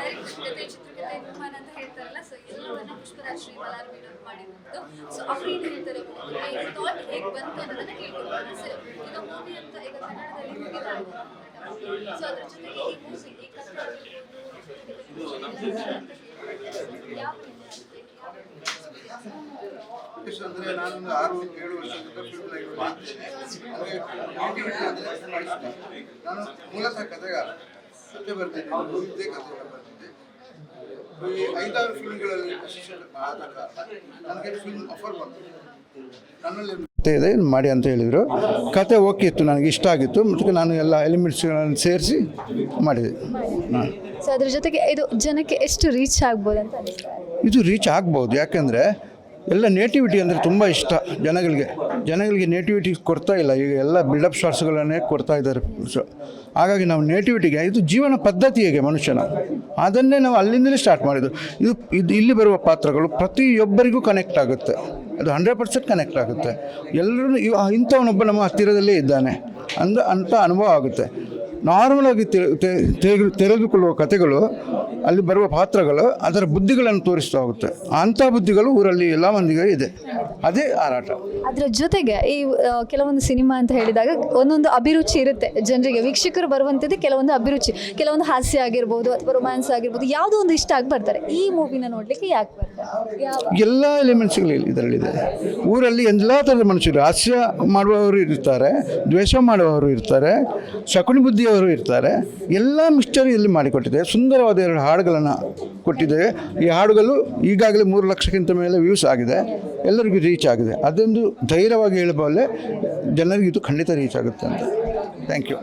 ಅಂತ ಹೇಳ್ತಾರಲ್ಲ ಸೊ ಎಲ್ಲವನ್ನ ಪುಷ್ಪರಾಜ್ ಶ್ರೀ ಮಲಾರ್ ಮೇಡಮ್ ಮಾಡಿದಂತ ಸೊ ಅವ್ರು ಏನು ಹೇಳ್ತಾರೆ ಬಂತು ಅಂತ ಈಗ ಕನ್ನಡದಲ್ಲಿ ಜೊತೆಗೆ ಈ ಅಂದರೆ ನಾನೊಂದು ಆರು ಏಳು ವರ್ಷದಿಂದ ನಾನು ಮೂಲತಃ ಕಥೆಗಾರ. ಕತೆ ಬರ್ತಿದ್ದೆ ಕಥೆ ಬರ್ತಿದ್ದೆ ಈ ಐದಾರು ಫಿಲ್ಮ್ಗಳಲ್ಲಿ ಅಸಿಸ್ಟೆಂಟ್ ಆದ ಕಾರಣ ನನಗೆ ಫಿಲ್ಮ್ ಆಫರ್ ಬಂತು. ನನ್ನಲ್ಲಿ ಕತೆ ಇದೆ ಮಾಡಿ ಅಂತ ಹೇಳಿದರು. ಕತೆ ಓಕೆ ಇತ್ತು ನನಗೆ ಇಷ್ಟ ಆಗಿತ್ತು. ಮತ್ತು ನಾನು ಎಲ್ಲ ಎಲಿಮೆಂಟ್ಸ್ಗಳನ್ನು ಸೇರಿಸಿ ಮಾಡಿದೆ. ಹಾಂ. ಸೊ ಅದ್ರ ಜೊತೆಗೆ ಇದು ಜನಕ್ಕೆ ಎಷ್ಟು ರೀಚ್ ಆಗ್ಬೋದು ಅಂತ ಇದು? ರೀಚ್ ಆಗ್ಬೋದು. ಯಾಕೆಂದರೆ ಎಲ್ಲ ನೇಟಿವಿಟಿ ಅಂದರೆ ತುಂಬ ಇಷ್ಟ ಜನಗಳಿಗೆ. ಜನಗಳಿಗೆ ನೇಟಿವಿಟಿ ಕೊಡ್ತಾ ಇಲ್ಲ. ಈಗ ಎಲ್ಲ ಬಿಲ್ಡಪ್ ಶಾರ್ಟ್ಸ್ಗಳನ್ನೇ ಕೊಡ್ತಾ ಇದ್ದಾರೆ. ಹಾಗಾಗಿ ನಾವು ನೇಟಿವಿಟಿಗೆ ಇದು ಜೀವನ ಪದ್ಧತಿ ಹೇಗೆ ಮನುಷ್ಯನ? ಅದನ್ನೇ ನಾವು ಅಲ್ಲಿಂದಲೇ ಸ್ಟಾರ್ಟ್ ಮಾಡಿದ್ದು. ಇದು ಇದು ಇಲ್ಲಿ ಬರುವ ಪಾತ್ರಗಳು ಪ್ರತಿಯೊಬ್ಬರಿಗೂ ಕನೆಕ್ಟ್ ಆಗುತ್ತೆ. ಅದು ಹಂಡ್ರೆಡ್ ಪರ್ಸೆಂಟ್ ಕನೆಕ್ಟ್ ಆಗುತ್ತೆ. ಎಲ್ಲರೂ ಇಂಥವನೊಬ್ಬ ನಮ್ಮ ಹತ್ತಿರದಲ್ಲೇ ಇದ್ದಾನೆ. ಅಂದ ಅಂಥ ಅನುಭವ ಆಗುತ್ತೆ. ನಾರ್ಮಲಾಗಿ ತೆರೆದುಕೊಳ್ಳುವ ಕಥೆಗಳು, ಅಲ್ಲಿ ಬರುವ ಪಾತ್ರಗಳು, ಅದರ ಬುದ್ಧಿಗಳನ್ನು ತೋರಿಸ್ತಾ ಹೋಗುತ್ತೆ. ಅಂಥ ಬುದ್ಧಿಗಳು ಊರಲ್ಲಿ ಎಲ್ಲ ಮಂದಿಗೆ ಇದೆ. ಅದೇ ಹಾರಾಟ. ಅದರ ಜೊತೆಗೆ ಈ ಆ, ಕೆಲವೊಂದು ಸಿನಿಮಾ ಅಂತ ಹೇಳಿದಾಗ ಒಂದೊಂದು ಅಭಿರುಚಿ ಇರುತ್ತೆ ಜನರಿಗೆ. ವೀಕ್ಷಕರು ಬರುವಂಥದ್ದು ಕೆಲವೊಂದು ಅಭಿರುಚಿ. ಕೆಲವೊಂದು ಹಾಸ್ಯ ಆಗಿರ್ಬೋದು ಅಥವಾ ರೊಮ್ಯಾನ್ಸ್ ಆಗಿರ್ಬೋದು ಯಾವುದೋ ಒಂದು ಇಷ್ಟ ಆಗಿ ಬರ್ತಾರೆ ಈ ಮೂವಿನ ನೋಡ್ಲಿಕ್ಕೆ ಯಾಕೆ ಬರ್ತಾರೆ? ಯಾವ ಎಲ್ಲ ಎಲಿಮೆಂಟ್ಸ್ಗಳು ಇದರಲ್ಲಿದೆ. ಊರಲ್ಲಿ ಎಲ್ಲ ಥರದ ಮನುಷ್ಯರು. ಹಾಸ್ಯ ಮಾಡುವವರು ಇರ್ತಾರೆ ದ್ವೇಷ ಮಾಡುವವರು ಇರ್ತಾರೆ ಶಕುನಿ ಬುದ್ಧಿಯವರು ಇರ್ತಾರೆ. ಎಲ್ಲ ಮಿಸ್ಟರಿ ಇಲ್ಲಿ ಮಾಡಿಕೊಟ್ಟಿದೆ. ಸುಂದರವಾದ ಎರಡು ಹಾಡುಗಳನ್ನು ಕೊಟ್ಟಿದ್ದೇವೆ ಈ ಹಾಡುಗಳು ಈಗಾಗಲೇ ಮೂರು ಲಕ್ಷಕ್ಕಿಂತ ಮೇಲೆ ವ್ಯೂಸ್ ಆಗಿದೆ. ಎಲ್ಲರಿಗೂ ರೀಚ್ ಆಗಿದೆ. ಅದೊಂದು ಧೈರ್ಯವಾಗಿ ಹೇಳಬಲ್ಲೆ ಜನರಿಗೆ ಇದು ಖಂಡಿತ ರೀಚ್ ಆಗುತ್ತೆ ಅಂತ. Thank you